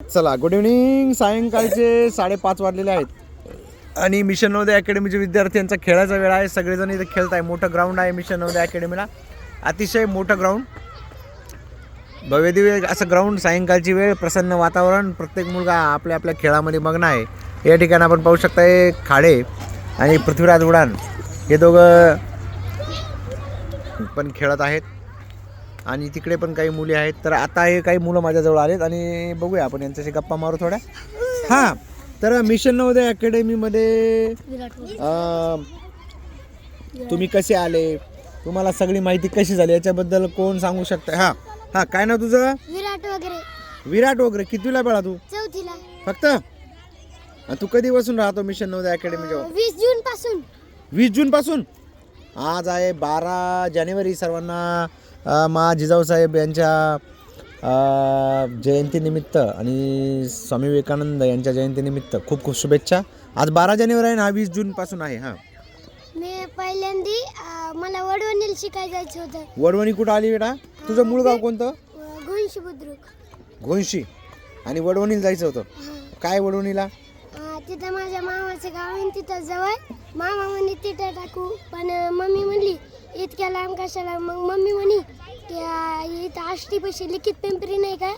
चला good evening सायंकाळचे साडेपाच वाजलेले आहेत. आणि मिशन नवोदय अकॅडमीचे विद्यार्थ्यांचा खेळाचा वेळ आहे. सगळेजण इथे खेळत आहे. मोठं ग्राउंड आहे मिशन नवोदय अकॅडमीला. अतिशय मोठं ग्राउंड भव्यदिव्य असं ग्राउंड सायंकाळची वेळ प्रसन्न वातावरण. प्रत्येक मुलगा आपल्या आपल्या खेळामध्ये मग्न आहे. या ठिकाणी आपण पाहू शकता हे खाडे आणि पृथ्वीराज उडान. हे दोघं पण खेळत आहेत. आणि तिकडे पण काही मुली आहेत. तर आता हे काही मुलं माझ्याजवळ आलेत आणि बघूया आपण यांच्याशी गप्पा मारू थोड्या. हां तर मिशन नवोदय अकॅडमीमध्ये तुम्ही कसे आले? तुम्हाला सगळी माहिती कशी झाली? याच्याबद्दल कोण सांगू शकतं हां हां काय ना तुझं? विराट वगैरे. विराट वगैरे कितवीला बेळा तू? चौथीला. फक्त? तू कधी बसून राहतो मिशन नवोदय अकॅडमीच्या वीस जून पासून वीस जून पासून आज आहे बारा जानेवारी सर्वांना. मा जिजाऊ साहेब यांच्या जयंतीनिमित्त आणि स्वामी विवेकानंद यांच्या जयंतीनिमित्त खूप खूप शुभेच्छा. आज बारा जानेवारी आहे ना वीस जून पासून आहे हां. मी पहिल्यांदी मला वडवणील शिकायला जायचं होतं. वडवणी कुठं आली बेटा? तुझं मूळ गाव कोणतं? गुणशी बुद्रुक. घोंशी आणि वडवणीला जायचं होतं. काय वडवणीला? तिथं माझ्या मामाचं गाव आहे तिथं जवळ. मामा म्हणे तिथं टाकू. पण मम्मी म्हणली इतक्या लांब कशाला? मग मम्मी म्हणी की इथं इथं आष्टीपाशी लिखित पिंपरी नाही का?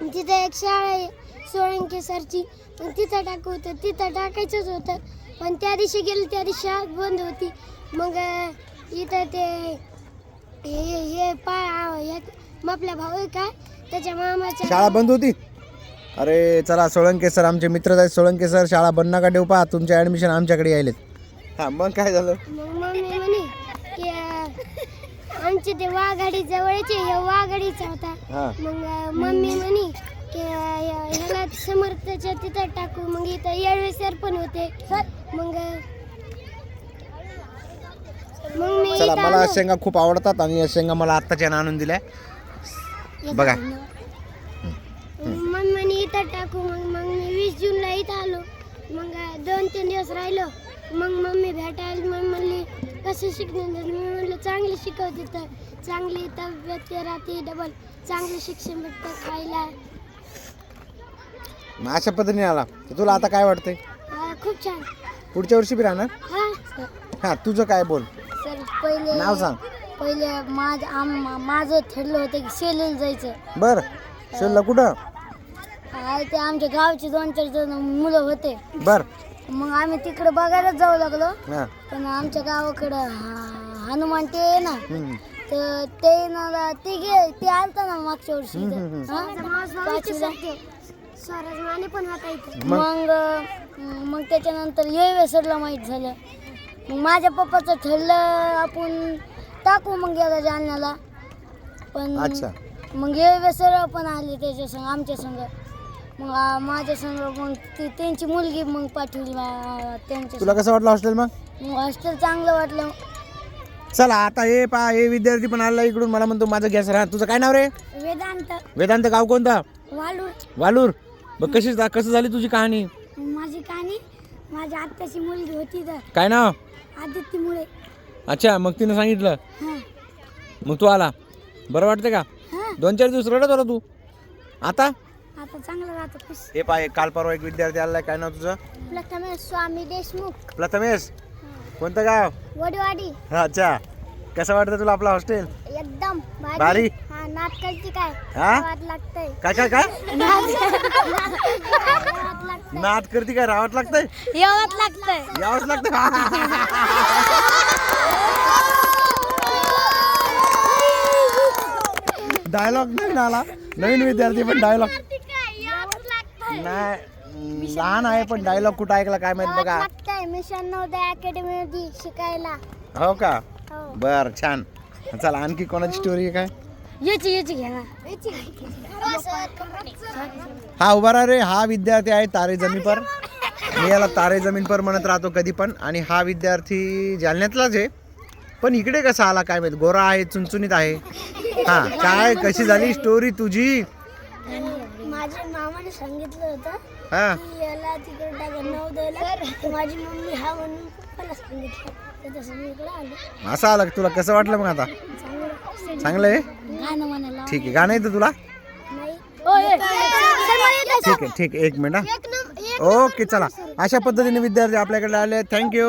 तिथं एक शाळा आहे सोळंके सरची. मग तिथं टाकू होतं तिथं टाकायचंच होतं. पण त्या दिवशी गेलं त्या दिवशी शाळा बंद होती. मग इथं ते हे हे पा हे आपल्या भाऊ आहे का? त्याच्या मामाच्या शाळा बंद होती? अरे चला सोळंके सर आमचे मित्र आहेत सोळंके सर शाळा बंद नका ठेवू पहा तुमचे ॲडमिशन आमच्याकडे यायलेत. हां मग काय झालं? मग मम्मी म्हणे की अं, आमचे ते वाघाडी जवळचे हे वाघाडीचा होता. हां. मग अं, मम्मी म्हणे की अं, ह्या- ह्याला समर्थच्या तिथं टाकू. मग इथं येळवे सर पण होते. मग अं, मग मी चला इथं मला आलो. शेंगा खूप आवडतात आणि या शेंगा मला आत्ताच्या आणून दिल्या. बघा. इथं टाकू मग मग मी वीस जूनला इथं आलो. मग दोन तीन दिवस राहिलो. मग मम्मी भेटायला मग म्हणली कसं शिकणार? मी म्हणलं चांगलं शिकवते तर. चांगली तब्येत राहते डबल चांगलं शिक्षण भेटतं खायला. मग अशा पद्धतीने आला. तर तुला आता काय वाटतंय? हा, खूप छान. पुढच्या वर्षी बी राहणार? हा. हा तुझं काय बोल? सर पहिले नाव सांग. पहिले माझ आम माझं ठरलं होतं की सेलूला जायचं. बर. शेलला कुठं? ते आमच्या गावचे दोन चार जण मुलं होते. बर. मग आम्ही तिकडे बघायलाच जाऊ लागलो. हा. पण आमच्या गावाकडं हा- हनुमान ते आहे ना हम्म. तर ते ना ते गे ते आलता ना मागच्या वर्षी हम्म, इथं. हम्म, हा? पाचवीला. स्वराज माने पण होता इथं. मग? मग अं, मग त्याच्यानंतर येवे सरला माहीत झालं. मग माझ्या पप्पाचं ठरलं आपण टाकू मग याला जालन्याला. पण अच्छा. मग येवे सर पण आले त्याच्या संग आमच्या संग. मग माझ्या संग मग ती त्यांची मुलगी मग पाठवली मा- त्यांच्या तुला कसं वाटलं हॉस्टेल मग? संग. मग हॉस्टेल चांगलं वाटलं. चला आता हे पा हे विद्यार्थी पण आला इकडून. मला म्हणतो माझं गॅस राहा. तुझं काय नाव रे? वेदांत. वेदांत गाव कोणता? वालूर. वालूर. मग कशी कसं झाली तुझी कहाणी? माझी कहाणी माझ्या आत्याची मुलगी होती तर. काय नाव? आदित्यमुळे. अच्छा मग तिनं सांगितलं. हां. मग तू आला. बरं वाटतं का? हां. दोन चार दिवस रडत होता तू. आता? आता चांगलं राहतं खुश. हे पाय काल परवा एक विद्यार्थी आलाय काय नाव तुझं? प्रथमेश स्वामी देशमुख. प्रथमेश? कोणतं गाव? वडवाडी. अच्छा. कसं वाटतं तुला आपलं हॉस्टेल? एकदम भारी? हा नाटकाची काय? हा? लागतंय. काय काय काय? लागतंय. करते काय? राहावंच लागतंय? गावात लागतंय. यावंच लागतं डायलॉग नवीन आला? नवीन विद्यार्थी पण डायलॉग नाही लहान आहे पण डायलॉग कुठं ऐकला काय माहीत बघा. लागतंय मिशन नवोदय अकॅडमी मध्ये शिकायला. हो का? हो. बर छान. चला आणखी कोणाची स्टोरी आहे काय? याची याची घ्या ना. हा उभा राहा रे. हा विद्यार्थी आहे तारे जमीन पर. मी याला तारे जमीन पर म्हणत राहतो कधी पण. आणि हा विद्यार्थी जालन्यातलाच आहे. पण इकडे कसा आला काय माहीत? गोरा आहे चुनचुनीत आहे. हा काय कशी झाली स्टोरी तुझी? माझ्या मामाने सांगितलं होतं हा. की याला तिकडे टाका तर माझी मम्मी हा म्हणून पप्पाला सांगितलं. तर तसं मी इकडे आलो. असं आलं का तुला? कसं वाटलं मग आता? चांगलं. आहे? गाणं म्हणायला ठीक आहे. गाणं येतं तुला? नाही. ठीक आहे ठीक आहे. एक मिनिट हा. ओके चला. अशा पद्धतीने विद्यार्थी आपल्याकडे आले थँक्यू